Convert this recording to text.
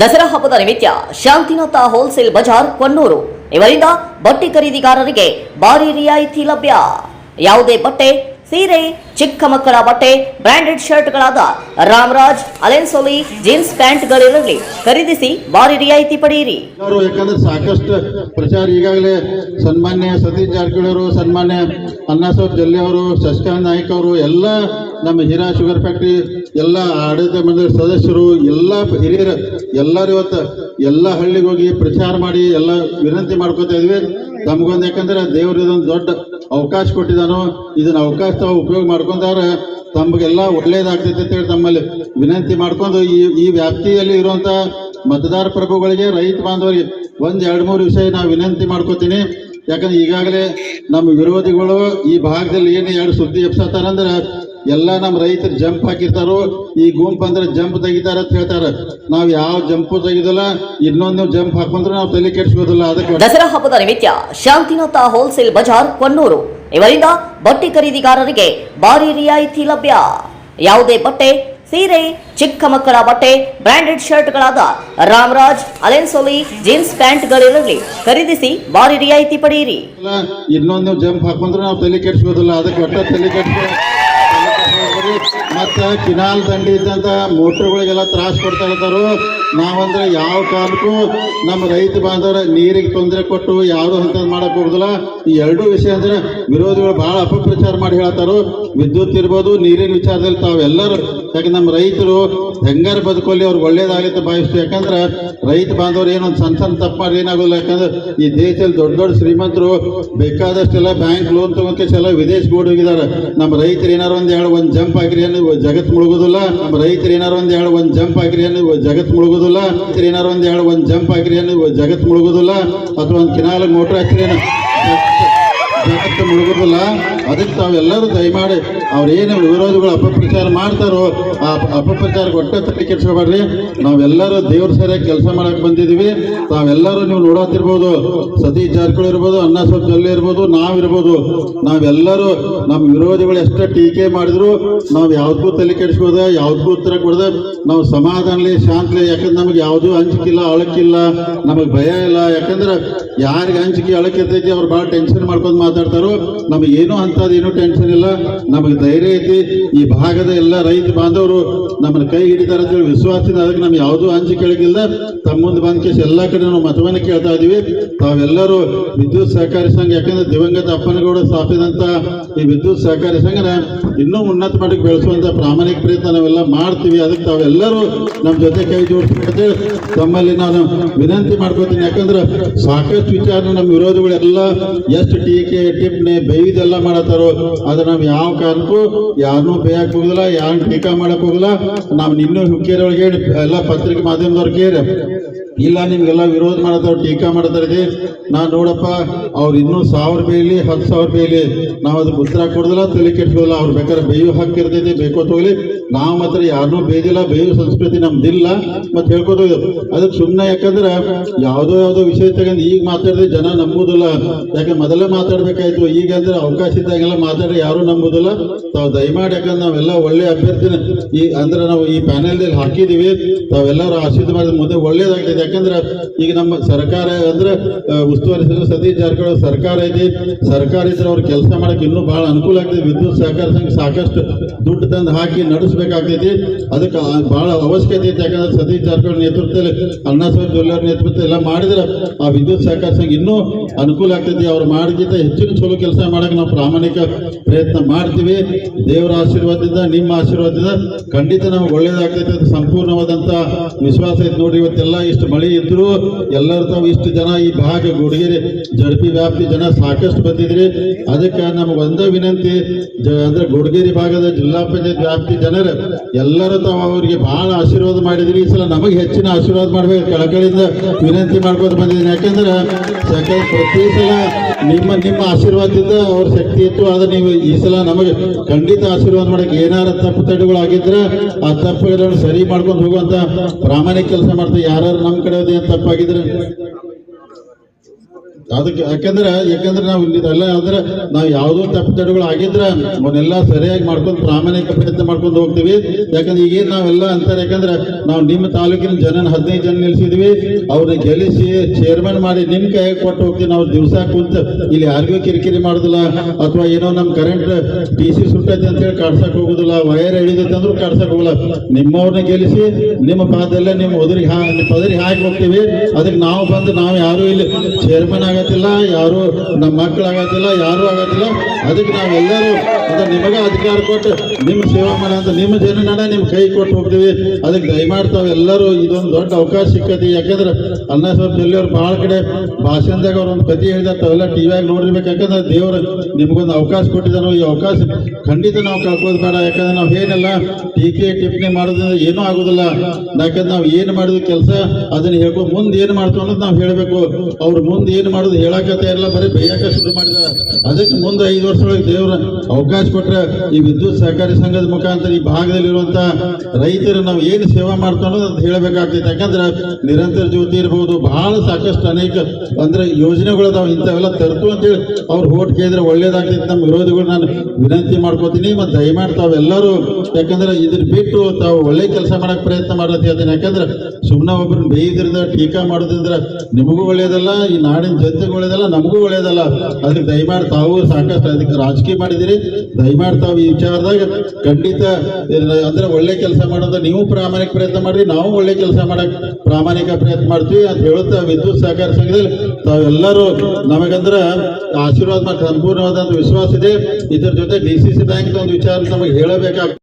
ದಸರಾ ಹಬ್ಬದ ನಿಮಿತ್ತ ಶಾಂತಿನಾಥ ಹೋಲ್ಸೇಲ್ ಬಜಾರ್ ಕೊನ್ನೂರು ಇವರಿಂದ ಬಟ್ಟೆ ಖರೀದಿಗಾರರಿಗೆ ಭಾರಿ ರಿಯಾಯಿತಿ ಲಭ್ಯ. ಯಾವುದೇ ಬಟ್ಟೆ, ಸೀರೆ, ಚಿಕ್ಕ ಮಕ್ಕಳ ಬಟ್ಟೆ, ಬ್ರಾಂಡೆಡ್ ಶರ್ಟ್ಗಳಾದ ರಾಮರಾಜ್, ಅಲೆನ್ಸೋಲಿ, ಜೀನ್ಸ್ ಪ್ಯಾಂಟ್ಗಳಿರಲಿ ಖರೀದಿಸಿ ಭಾರಿ ರಿಯಾಯಿತಿ ಪಡೆಯಿರಿ. ಯಾಕಂದ್ರೆ ಸಾಕಷ್ಟು ಪ್ರಚಾರ ಈಗಾಗಲೇ ಸನ್ಮಾನ್ಯ ಸತೀಶ್ ಜಾರಕಿಹೊಳಿ ಸನ್ಮಾನ್ಯ ಅಣ್ಣಾಸಾಬ್ ಜಲ್ಲಿ ಅವರು, ಶಶಿಕಾಂತ್ ನಾಯ್ಕ ಅವರು, ಎಲ್ಲ ನಮ್ಮ ಹೀರಾ ಶುಗರ್ ಫ್ಯಾಕ್ಟ್ರಿ, ಎಲ್ಲ ಆಡಳಿತ ಮಂಡಳಿ ಸದಸ್ಯರು, ಎಲ್ಲ ಹಿರಿಯರು, ಎಲ್ಲರೂ ಇವತ್ತು ಎಲ್ಲ ಹಳ್ಳಿಗೆ ಹೋಗಿ ಪ್ರಚಾರ ಮಾಡಿ, ಎಲ್ಲ ವಿನಂತಿ ಮಾಡ್ಕೋತಾ ಇದ್ವಿ. ನಮಗೊಂದು ಯಾಕಂದ್ರೆ ದೇವ್ರ ಇದೊಂದು ದೊಡ್ಡ ಅವಕಾಶ ಕೊಟ್ಟಿದ್ದಾನೋ, ಇದನ್ನ ಅವಕಾಶ ತಾವು ಉಪಯೋಗ ಮಾಡ್ಕೊಂಡಾರ ತಮಗೆಲ್ಲ ಒಳ್ಳೇದಾಗ್ತೈತೆ ಅಂತ ಹೇಳಿ ತಮ್ಮಲ್ಲಿ ವಿನಂತಿ ಮಾಡ್ಕೊಂಡು ಈ ಈ ವ್ಯಾಪ್ತಿಯಲ್ಲಿ ಇರುವಂತ ಮತದಾರ ಪ್ರಭುಗಳಿಗೆ, ರೈತ ಬಾಂಧವರಿಗೆ ಒಂದ್ ಎರಡು ಮೂರು ವಿಷಯ ನಾವು ವಿನಂತಿ ಮಾಡ್ಕೋತೀನಿ. ಯಾಕಂದ್ರೆ ಈಗಾಗಲೇ ನಮ್ಮ ವಿರೋಧಿಗಳು ಈ ಭಾಗದಲ್ಲಿ ಏನು ಎರಡು ಸುದ್ದಿ ಎಬ್ಸತ್ತಾರಂದ್ರ ಎಲ್ಲ ನಮ್ಮ ರೈತರು ಜಂಪ್ ಹಾಕಿರ್ತಾರೋ ಈ ಗುಂಪು ಅಂದ್ರೆ ಜಂಪ್ ತೆಗಿತಾರ ಅಂತ ಹೇಳ್ತಾರ. ನಾವ್ ಯಾವ ಜಂಪ್ ತೆಗಿದಲ್ಲ ಇನ್ನೊಂದು ಜಂಪ್ ಹಾಕೊಂಡ್ರೆ ನಾವು ತಲೆ ಕೆಡಿಸ್ಬೋದಲ್ಲ ಅದಕ್ಕೆ ದಸರಾ ಹಬ್ಬದ ನಿಮಿತ್ತ ಶಾಂತಿನಾಥ ಹೋಲ್ಸೇಲ್ ಬಜಾರ್ ಕೊನ್ನೂರು. ಇವರಿಂದ ಬಟ್ಟೆ ಖರೀದಿಗಾರರಿಗೆ ಭಾರಿ ರಿಯಾಯಿತಿ ಲಭ್ಯ. ಯಾವುದೇ ಬಟ್ಟೆ ಸೀರೆ ಚಿಕ್ಕ ಮಕ್ಕಳ ಬಟ್ಟೆ ಬ್ರಾಂಡೆಡ್ ಶರ್ಟ್ಗಳಾದ ರಾಮರಾಜ್ ಅಲೆನ್ಸೋಲಿ ಜೀನ್ಸ್ ಪ್ಯಾಂಟ್ಗಳಿರಲಿ ಖರೀದಿಸಿ ಭಾರಿ ರಿಯಾಯಿತಿ ಪಡೆಯಿರಿ. ಇನ್ನೊಂದು ಜಂಪ್ ಹಾಕೊಂಡ್ರೆ ನಾವು ತಲೆ ಕೆಡಿಸ್ಬೋದಲ್ಲ ಅದಕ್ಕೆ ಒಟ್ಟ ತಲೆ ಕೆಡ್ಸ್ಕೊ 一 ಮತ್ತ ಕಿನಾಲ್ ದಂಡಿ ಇದ್ದಂತ ಮೋಟ್ರ್ಗಳಿಗೆಲ್ಲ ತ್ರಾಸ ಕೊಡ್ತಾ ಇರ್ತಾರೋ. ನಾವಂದ್ರೆ ಯಾವ ಕಾಲಕ್ಕೂ ನಮ್ಮ ರೈತ ಬಾಂಧವರ ನೀರಿಗೆ ತೊಂದರೆ ಕೊಟ್ಟು ಯಾವುದೋ ಅಂತ ಮಾಡಕ್ ಹೋಗುದಿಲ್ಲ. ಈ ಎರಡೂ ವಿಷಯ ಅಂದ್ರೆ ವಿರೋಧಿಗಳು ಬಹಳ ಅಪಪ್ರಚಾರ ಮಾಡಿ ಹೇಳ್ತಾರೋ. ವಿದ್ಯುತ್ ಇರ್ಬೋದು, ನೀರಿನ ವಿಚಾರದಲ್ಲಿ ತಾವೆಲ್ಲರೂ ಯಾಕೆ ನಮ್ಮ ರೈತರು ಹೆಂಗಾರ ಬದುಕೋಲಿ ಅವ್ರಿಗೆ ಒಳ್ಳೇದಾಗಲಿ ಅಂತ ಭಾವಿಸ್ತು ಯಾಕಂದ್ರೆ ರೈತ ಬಾಂಧವರು ಏನೊಂದು ಸಣ್ಣ ಸಣ್ಣ ತಪ್ಪು ಮಾಡಿ ಏನಾಗೋದಿಲ್ಲ. ಯಾಕಂದ್ರೆ ಈ ದೇಶದಲ್ಲಿ ದೊಡ್ಡ ದೊಡ್ಡ ಶ್ರೀಮಂತರು ಬೇಕಾದಷ್ಟೆಲ್ಲ ಬ್ಯಾಂಕ್ ಲೋನ್ ತಗೊಂತ ವಿದೇಶ ಗೋಡ್ ಹೋಗಿದ್ದಾರೆ. ನಮ್ಮ ರೈತರು ಏನಾರು ಒಂದು ಎರಡು ಒಂದು ಜಂಪ್ ಆಗಿರಿ ಏನು ಜಗತ್ ಮುಳುಗುದಿಲ್ಲ. ನಮ್ಮ ರೈತರು ಏನಾರು ಒಂದ್ ಎರಡು ಒಂದ್ ಜಂಪ್ ಹಾಕಿರಿ ಏನು ಜಗತ್ ಮುಳುಗುದಿಲ್ಲ. ರೈತರು ಏನಾರು ಒಂದ್ ಎರಡು ಒಂದ್ ಜಂಪ್ ಹಾಕಿರಿ ಏನು ಜಗತ್ ಮುಳುಗುದಿಲ್ಲ. ಅಥವಾ ಒಂದ್ ಕಿನಾಲ ಮೋಟ್ರ್ ಹಾಕಿರಿ ಜಗತ್ ಮುಳುಗುದಿಲ್ಲ. ಅದಕ್ಕೆ ತಾವೆಲ್ಲರೂ ದಯಮಾಡಿ ಅವ್ರೇನು ವಿರೋಧಿಗಳು ಅಪಪ್ರಚಾರ ಮಾಡ್ತಾರೋ, ಆ ಅಪಪ್ರಚಾರ ಒಟ್ಟ ತಲೆ ಕೆಡ್ಸ್ಕೊಬೇಡ್ರಿ ನಾವೆಲ್ಲರೂ ದೇವ್ರ ಸರಿಯಾಗಿ ಕೆಲಸ ಮಾಡಕ್ ಬಂದಿದ್ದೀವಿ ತಾವೆಲ್ಲರೂ ನೀವು ನೋಡತ್ತಿರ್ಬೋದು ಸತೀಶ್ ಜಾರಕಿಹೊಳಿ ಇರ್ಬೋದು ಸ್ವಲ್ಪ ಅಲ್ಲೇ ಇರ್ಬೋದು, ನಾವಿರ್ಬೋದು. ನಾವೆಲ್ಲರೂ ನಮ್ಮ ವಿರೋಧಿಗಳು ಎಷ್ಟೇ ಟೀಕೆ ಮಾಡಿದ್ರು, ನಾವು ಯಾವ್ದಕ್ಕೂ ತಲೆ ಕೆಡಿಸ್ಬೋದ ಯಾವ್ದಕ್ಕೂ ಉತ್ತರ ಕೊಡದೆ. ನಾವು ಸಮಾಧಾನಲಿ, ಶಾಂತಲಿ, ಯಾಕಂದ್ರೆ ನಮ್ಗೆ ಯಾವುದೂ ಹಂಚಿಕಿಲ್ಲ ಅಳಕಿಲ್ಲ, ನಮಗೆ ಭಯ ಇಲ್ಲ. ಯಾಕಂದ್ರೆ ಯಾರಿಗೆ ಹಂಚಿಕೆ ಅಳಕಿರ್ತೈತಿ, ಅವ್ರು ಭಾಳ ಟೆನ್ಷನ್ ಮಾಡ್ಕೊಂಡು ಮಾತಾಡ್ತಾರೋ, ನಮಗೆ ಏನೂ ಅಂಥದ್ದು ಏನೂ ಟೆನ್ಷನ್ ಇಲ್ಲ. ನಮಗೆ ಧೈರ್ಯ ಐತಿ. ಈ ಭಾಗದ ಎಲ್ಲ ರೈತ ಬಾಂಧವರು ನಮ್ಮನ್ನ ಕೈ ಹಿಡಿತಾರೆ ಅಂತೇಳಿ ವಿಶ್ವಾಸದಿಂದ ಅದಕ್ಕೆ ನಮ್ಗೆ ಯಾವುದೂ ಅಂಜಿ ಕೇಳಗಿಲ್ಲ ತಮ್ಮ ಮುಂದೆ ಬಂದ ಕೇಸ್ ಎಲ್ಲ ಕಡೆ ನಾವು ಮತವನ್ನು ಕೇಳ್ತಾ ಇದೀವಿ ತಾವೆಲ್ಲರೂ ವಿದ್ಯುತ್ ಸಹಕಾರಿ ಸಂಘ, ಯಾಕಂದ್ರೆ ದಿವಂಗತ ಅಪ್ಪನಗೌಡ ಸ್ಥಾಪಿಸಿದಂತ ಈ ವಿದ್ಯುತ್ ಸಹಕಾರಿ ಸಂಘನ ಇನ್ನೂ ಉನ್ನತ ಮಟ್ಟಕ್ಕೆ ಬೆಳೆಸುವಂಥ ಪ್ರಾಮಾಣಿಕ ಪ್ರಯತ್ನ ನಾವೆಲ್ಲ ಮಾಡ್ತೀವಿ. ಅದಕ್ಕೆ ತಾವೆಲ್ಲರೂ ನಮ್ಮ ಜೊತೆ ಕೈ ಜೋಡಿಸ್ಬೇಕಂತೇಳಿ ತಮ್ಮಲ್ಲಿ ನಾನು ವಿನಂತಿ ಮಾಡ್ಕೋತೀನಿ. ಯಾಕಂದ್ರೆ ಸಾಕಷ್ಟು ವಿಚಾರ ನಮ್ಮ ವಿರೋಧಿಗಳೆಲ್ಲ ಎಷ್ಟು ಟೀಕೆ, ಟಿಪ್ಪಣಿ ಬೈದೆಲ್ಲ ಮಾಡತ್ತಾರೋ ಅದು ನಾವು ಯಾವ ಕಾರಣಕ್ಕೂ ಯಾರನ್ನೂ ಬೇಯಕ್ ಹೋಗುದಿಲ್ಲ ಯಾರನ್ನ ಟೀಕಾ ಮಾಡಕ್ ಹೋಗಲ್ಲ. ನಾವು ಇನ್ನೂ ಹುಕ್ಕೇರೊಳಗೆ ಎಲ್ಲ ಪತ್ರಿಕೆ ಮಾಧ್ಯಮದವ್ರು ಕೇಳಿ. ಇಲ್ಲ, ನಿಮ್ಗೆಲ್ಲ ವಿರೋಧ ಮಾಡತ್ತವ್ರು, ಟೀಕಾ ಮಾಡತ್ತಾರ ನಾ ನೋಡಪ್ಪ, ಅವ್ರು ಇನ್ನೂ ಸಾವಿರ ಬೇಯಲಿ ಹತ್ತು ಸಾವಿರ ಬೇಯಲಿ ನಾವು ಅದಕ್ಕೆ ಉತ್ತರ ಕೊಡೋದಿಲ್ಲ, ತಲೆ ಕೆಟ್ಟಿಲ್ಲ ಅವ್ರು ಬೇಕಾದ್ರೆ ಬೇಯು ಹಾಕಿರ್ತೈತಿ ಬೇಕೋತ ಹೋಗ್ಲಿ. ನಾವು ಮಾತ್ರ ಯಾರನ್ನೂ ಬೇದಿಲ್ಲ, ಬೇಯು ಸಂಸ್ಕೃತಿ ನಮ್ದಿಲ್ಲ ಮತ್ತೆ ಹೇಳ್ಕೋತ ಅದಕ್ಕೆ ಸುಮ್ಮನೆ ಯಾಕಂದ್ರೆ ಯಾವುದೋ ಯಾವುದೋ ವಿಷಯ ತಗೊಂಡು ಈಗ ಮಾತಾಡಿದ್ರೆ ಜನ ನಂಬುದಿಲ್ಲ. ಯಾಕೆ ಮೊದಲೇ ಮಾತಾಡ್ಬೇಕಾಯ್ತು? ಈಗ ಅಂದ್ರೆ ಅವಕಾಶ ಇದ್ದಾಗೆಲ್ಲ ಮಾತಾಡಿ ಯಾರು ನಂಬುದಿಲ್ಲ. ತಾವು ದಯಮಾಡಿ ಯಾಕಂದ್ರೆ ನಾವೆಲ್ಲ ಒಳ್ಳೆ ಅಭ್ಯರ್ಥಿನ. ಈ ಅಂದ್ರೆ ನಾವು ಈ ಪ್ಯಾನೆಲ್ದಲ್ಲಿ ಹಾಕಿದೀವಿ. ತಾವೆಲ್ಲರೂ ಆಶೀರ್ವಾದ ಮಾಡಿದ ಮುಂದೆ ಒಳ್ಳೇದಾಗ್ತದೆ. ಯಾಕಂದ್ರೆ ಈಗ ನಮ್ಮ ಸರ್ಕಾರ ಅಂದ್ರೆ ಉಸ್ತುವಾರಿ ಸಚಿವ ಸತೀಶ್ ಜಾರಕಿಹೊಳಿ ಸರ್ಕಾರ ಐತಿ. ಸರ್ಕಾರ ಇದ್ರೆ ಅವ್ರ ಕೆಲಸ ಮಾಡಕ್ಕೆ ಇನ್ನೂ ಬಹಳ ಅನುಕೂಲ ಆಗ್ತದೆ. ವಿದ್ಯುತ್ ಸಹಕಾರ ಸಂಘ ಸಾಕಷ್ಟು ದುಡ್ಡು ತಂದು ಹಾಕಿ ನಡೆಸಬೇಕಾಗ್ತೈತಿ. ಅದಕ್ಕೆ ಬಹಳ ಅವಶ್ಯಕತೆ ಐತಿ. ಯಾಕಂದ್ರೆ ಸತೀಶ್ ಜಾರಕಿಹೊಳಿ ನೇತೃತ್ವದಲ್ಲಿ ಅಣ್ಣಾಸಾಹೇಬ್ ಜೊಲ್ಲೆಯವ್ರ ನೇತೃತ್ವ ಎಲ್ಲ ಮಾಡಿದ್ರೆ ಆ ವಿದ್ಯುತ್ ಸಹಕಾರ ಸಂಘ ಇನ್ನೂ ಅನುಕೂಲ ಆಗ್ತೈತಿ. ಅವ್ರು ಮಾಡಿಗಿಂತ ಹೆಚ್ಚಿನ ಚಲೋ ಕೆಲಸ ಮಾಡಕ್ಕೆ ನಾವು ಪ್ರಾಮಾಣಿಕ ಪ್ರಯತ್ನ ಮಾಡ್ತೀವಿ. ದೇವರ ಆಶೀರ್ವಾದದಿಂದ, ನಿಮ್ಮ ಆಶೀರ್ವಾದದಿಂದ ಖಂಡಿತ ನಮಗೆ ಒಳ್ಳೇದಾಗ್ತೈತೆ ಅಂತ ಸಂಪೂರ್ಣವಾದಂತ ವಿಶ್ವಾಸ ಐತೆ ನೋಡಿ ಇವತ್ತೆಲ್ಲ ಇಷ್ಟು ಮಳೆ ಇದ್ರು ಎಲ್ಲರೂ ತಾವು ಇಷ್ಟು ಜನ ಈ ಭಾಗ ಗುಡಿಗೆರೆ ಜಡಪಿ ವ್ಯಾಪ್ತಿ ಜನ ಸಾಕಷ್ಟು ಬಂದಿದ್ರಿ. ಅದಕ್ಕೆ ನಮ್ಗೆ ಒಂದೇ ವಿನಂತಿ ಅಂದ್ರೆ ಗುಡಿಗೆರೆ ಭಾಗದ ಜಿಲ್ಲಾ ಪಂಚಾಯತ್ ವ್ಯಾಪ್ತಿ ಜನರು ಎಲ್ಲರೂ ತಾವು ಅವರಿಗೆ ಬಹಳ ಆಶೀರ್ವಾದ ಮಾಡಿದ್ರಿ. ಈ ಸಲ ನಮಗೆ ಹೆಚ್ಚಿನ ಆಶೀರ್ವಾದ ಮಾಡ್ಬೇಕು ಕಳಕಳಿಯಿಂದ ವಿನಂತಿ ಮಾಡ್ಕೊಂಡು ಬಂದಿದ್ದೀನಿ. ಯಾಕಂದ್ರೆ ಯಾಕಂದ್ರೆ ಪ್ರತಿ ಸಲ ನಿಮ್ಮ ನಿಮ್ಮ ಆಶೀರ್ವಾದದಿಂದ ಅವ್ರ ಶಕ್ತಿ ಇತ್ತು. ಆದ್ರೆ ನೀವು ಈ ಸಲ ನಮಗೆ ಖಂಡಿತ ಆಶೀರ್ವಾದ ಮಾಡಕ್ಕೆ ಏನಾರ ತಪ್ಪು ತಡೆಗಳು ಆಗಿದ್ರೆ ಆ ತಪ್ಪುಗಳನ್ನು ಸರಿ ಮಾಡ್ಕೊಂಡು ಹೋಗುವಂತ ಪ್ರಾಮಾಣಿಕ ಕೆಲಸ ಮಾಡ್ತೀವಿ ಯಾರು ನಮ್ಮ ಕಡೆ ಏನ್ ತಪ್ಪಾಗಿದ್ರೆ? ಅದಕ್ಕೆ ಯಾಕಂದ್ರೆ ಯಾಕಂದ್ರೆ ನಾವು ಇಲ್ಲಿದೆಲ್ಲ ಅಂದ್ರೆ ನಾವು ಯಾವುದೋ ತಪ್ಪುತಡೆಗಳು ಆಗಿದ್ರೆ ಅವನ್ನೆಲ್ಲ ಸರಿಯಾಗಿ ಮಾಡ್ಕೊಂಡು ಪ್ರಾಮಾಣಿಕ ಪ್ರಯತ್ನ ಮಾಡ್ಕೊಂಡು ಹೋಗ್ತೀವಿ. ಯಾಕಂದ್ರೆ ಈಗೇನ್ ನಾವೆಲ್ಲ ಅಂತಾರೆ, ಯಾಕಂದ್ರೆ ನಾವು ನಿಮ್ಮ ತಾಲೂಕಿನ ಜನನ ಹದಿನೈದು ಜನ ನಿಲ್ಸಿದ್ವಿ. ಅವ್ರನ್ನ ಗೆಲ್ಲಿಸಿ ಚೇರ್ಮನ್ ಮಾಡಿ ನಿಮ್ಮ ಕೈಗೆ ಕೊಟ್ಟು ಹೋಗ್ತೀವಿ. ನಾವು ದಿವಸ ಕುಂತ ಇಲ್ಲಿ ಯಾರಿಗೂ ಕಿರಿಕಿರಿ ಮಾಡುದಿಲ್ಲ. ಅಥವಾ ಏನೋ ನಮ್ಮ ಕರೆಂಟ್ ಟಿ ಸಿ ಸುಟ್ಟೈತೆ ಅಂತ ಹೇಳಿ ಕಾಡ್ಸಕ್ ಹೋಗುದಿಲ್ಲ. ವೈರ್ ಎಳಿದೈತೆ ಅಂದ್ರೂ ಕಾಡ್ಸಕ್ ಹೋಗಲ್ಲ ನಿಮ್ಮವ್ರನ್ನ ಗೆಲ್ಲಿಸಿ ನಿಮ್ಮ ಪಾದಲ್ಲೇ ನಿಮ್ಮ ಒದರಿಗೆ ಹಾ, ಪದರಿ ಹಾಕಿ ಹೋಗ್ತೀವಿ. ಅದಕ್ಕೆ ನಾವು ಬಂದು, ನಾವು ಯಾರು ಇಲ್ಲಿ ಚೇರ್ಮನ್ ಆಗತ್ತಿಲ್ಲ ಯಾರು ನಮ್ಮ ಮಕ್ಕಳಾಗತ್ತಿಲ್ಲ ಯಾರು ಆಗತ್ತಿಲ್ಲ ಅದಕ್ಕೆ ನಾವೆಲ್ಲರೂ ಅದು ನಿಮಗೆ ಅಧಿಕಾರ ಕೊಟ್ಟು ನಿಮ್ಮ ಸೇವಾ ಮಾಡ ಅಂತ ನಿಮ್ಮ ಜನನ ನಿಮ್ಮ ನಿಮ್ ಕೈ ಕೊಟ್ಟು ಹೋಗ್ತೀವಿ. ಅದಕ್ಕೆ ದಯಮಾಡಿ ಎಲ್ಲರೂ ಇದೊಂದು ದೊಡ್ಡ ಅವಕಾಶ ಸಿಕ್ಕತಿ. ಯಾಕಂದ್ರೆ ಅನ್ನ ಸಾಹೇಬ್ ಜಲ್ಲಿ ಭಾಳ ಕಡೆ ಭಾಷಣದಾಗ ಅವ್ರ ಒಂದು ಕಥೆ ಹೇಳಿದ ತಾವೆಲ್ಲ ಟಿವಿಯಾಗ ನೋಡಿರ್ಬೇಕು. ಯಾಕಂದ್ರೆ ದೇವರು ನಿಮ್ಗೊಂದು ಅವಕಾಶ ಕೊಟ್ಟಿದ್ದಾನೋ. ಈ ಅವಕಾಶ ಖಂಡಿತ ನಾವು ಕಳ್ಕೋದು ಬೇಡ. ಯಾಕಂದ್ರೆ ನಾವು ಏನೆಲ್ಲ ಟೀಕೆ ಟಿಪ್ಪಣಿ ಮಾಡೋದ್ರಿಂದ ಏನೂ ಆಗೋದಿಲ್ಲ. ಯಾಕಂದ್ರೆ ನಾವು ಏನು ಮಾಡಿದ ಕೆಲಸ ಅದನ್ನ ಹೇಳ್ಕೊ ಮುಂದೆ ಏನು ಮಾಡ್ತೀವಿ ಅನ್ನೋದು ನಾವು ಹೇಳಬೇಕು. ಅವ್ರು ಮುಂದೆ ಏನು ಮಾಡೋದು ಹೇಳಕತ್ತೆ ಎಲ್ಲ ಬರೀ ಬೈಯಕ ಶುರು ಮಾಡಿದ. ಅದಕ್ಕೆ ಮುಂದೆ ಐದು ವರ್ಷದೊಳಗೆ ದೇವ್ರ ಅವಕಾಶ ಕೊಟ್ರೆ ಈ ವಿದ್ಯುತ್ ಸಹಕಾರಿ ಸಂಘದ ಮುಖಾಂತರ ಈ ಭಾಗದಲ್ಲಿರುವಂಥ ರೈತರು ನಾವು ಏನು ಸೇವಾ ಮಾಡ್ತೀವಿ ಅಂತ ಹೇಳಬೇಕಾಗ್ತೈತೆ. ಯಾಕಂದ್ರೆ ನಿರಂತರ ಜ್ಯೋತಿ ಇರ್ಬೋದು, ಬಹಳ ಸಾಕಷ್ಟು ಅನೇಕ ಅಂದ್ರೆ ಯೋಜನೆಗಳು ಅದಾವ, ಇಂಥವೆಲ್ಲ ತರ್ತು ಅಂತೇಳಿ ಅವ್ರು ಹೋಟ್ ಕೇಳಿದ್ರೆ ಒಳ್ಳೇದಾಗ್ತೈತೆ ನಮ್ಮ ವಿರೋಧಿಗಳು ನಾನು ವಿನಂತಿ ಮಾಡ್ಕೋತೀನಿ. ಮತ್ತು ದಯಮಾಡಿ ತಾವೆಲ್ಲರೂ ಯಾಕಂದ್ರೆ ಇದನ್ನ ಬಿಟ್ಟು ತಾವು ಒಳ್ಳೆ ಕೆಲಸ ಮಾಡಕ್ ಪ್ರಯತ್ನ ಮಾಡೋದು ಹೇಳ್ತೀನಿ. ಯಾಕಂದ್ರೆ ಸುಮ್ಮನೆ ಒಬ್ರನ್ನ ಬೇಯ್ದ್ರಿಂದ ಟೀಕಾ ಮಾಡೋದ್ರಿಂದ ನಿಮಗೂ ಒಳ್ಳೇದಲ್ಲ, ಈ ನಾಡಿನ ಜನತೆಗೂ ಒಳ್ಳೇದಲ್ಲ, ನಮಗೂ ಒಳ್ಳೇದಲ್ಲ. ಅದಕ್ಕೆ ದಯಮಾಡಿ ತಾವು ಸಾಕಷ್ಟು ಅದಕ್ಕೆ ರಾಜಕೀಯ ಮಾಡಿದಿರಿ ದಯಮಾಡಿ ತಾವು ಈ ವಿಚಾರದಾಗ ಖಂಡಿತ ಅಂದ್ರೆ ಒಳ್ಳೆ ಕೆಲಸ ಮಾಡೋದು ನೀವು ಪ್ರಾಮಾಣಿಕ ಪ್ರಯತ್ನ ಮಾಡ್ರಿ, ನಾವು ಒಳ್ಳೆ ಕೆಲಸ ಮಾಡಕ್ ಪ್ರಾಮಾಣಿಕ ಪ್ರಯತ್ನ ಮಾಡ್ತೀವಿ ಅಂತ ಹೇಳುತ್ತಾ ವಿದ್ಯುತ್ ಸಹಕಾರ ಸಂಘದಲ್ಲಿ ತಾವೆಲ್ಲರೂ ನಮಗಂದ್ರ ಆಶೀರ್ವಾದ ಮಾಡಿ ಸಂಪೂರ್ಣವಾದಂತ ವಿಶ್ವಾಸ ಇದೆ. ಇದರ ಜೊತೆ ಡಿ ಸಿ ಸಿ ಬ್ಯಾಂಕ್ ಒಂದು ವಿಚಾರ ನಮಗೆ ಹೇಳಬೇಕಾಗ್ತದೆ.